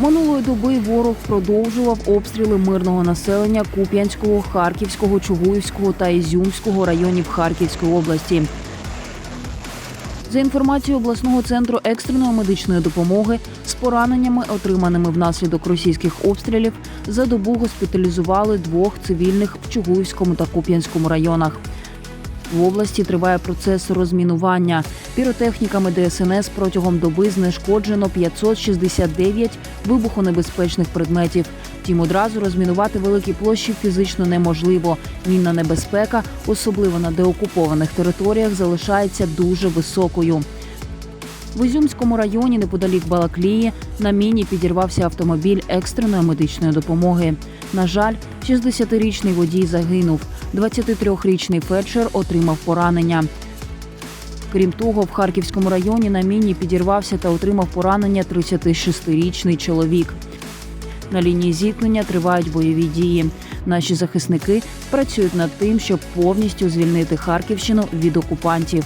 Минулої доби ворог продовжував обстріли мирного населення Куп'янського, Харківського, Чугуївського та Ізюмського районів Харківської області. За інформацією обласного центру екстреної медичної допомоги, з пораненнями, отриманими внаслідок російських обстрілів, за добу госпіталізували двох цивільних в Чугуївському та Куп'янському районах. В області триває процес розмінування. Піротехніками ДСНС протягом доби знешкоджено 569 вибухонебезпечних предметів. Втім, одразу розмінувати великі площі фізично неможливо. Мінна небезпека, особливо на деокупованих територіях, залишається дуже високою. В Ізюмському районі неподалік Балаклії на міні підірвався автомобіль екстреної медичної допомоги. На жаль, 60-річний водій загинув. 23-річний фельдшер отримав поранення. Крім того, в Харківському районі на міні підірвався та отримав поранення 36-річний чоловік. На лінії зіткнення тривають бойові дії. Наші захисники працюють над тим, щоб повністю звільнити Харківщину від окупантів.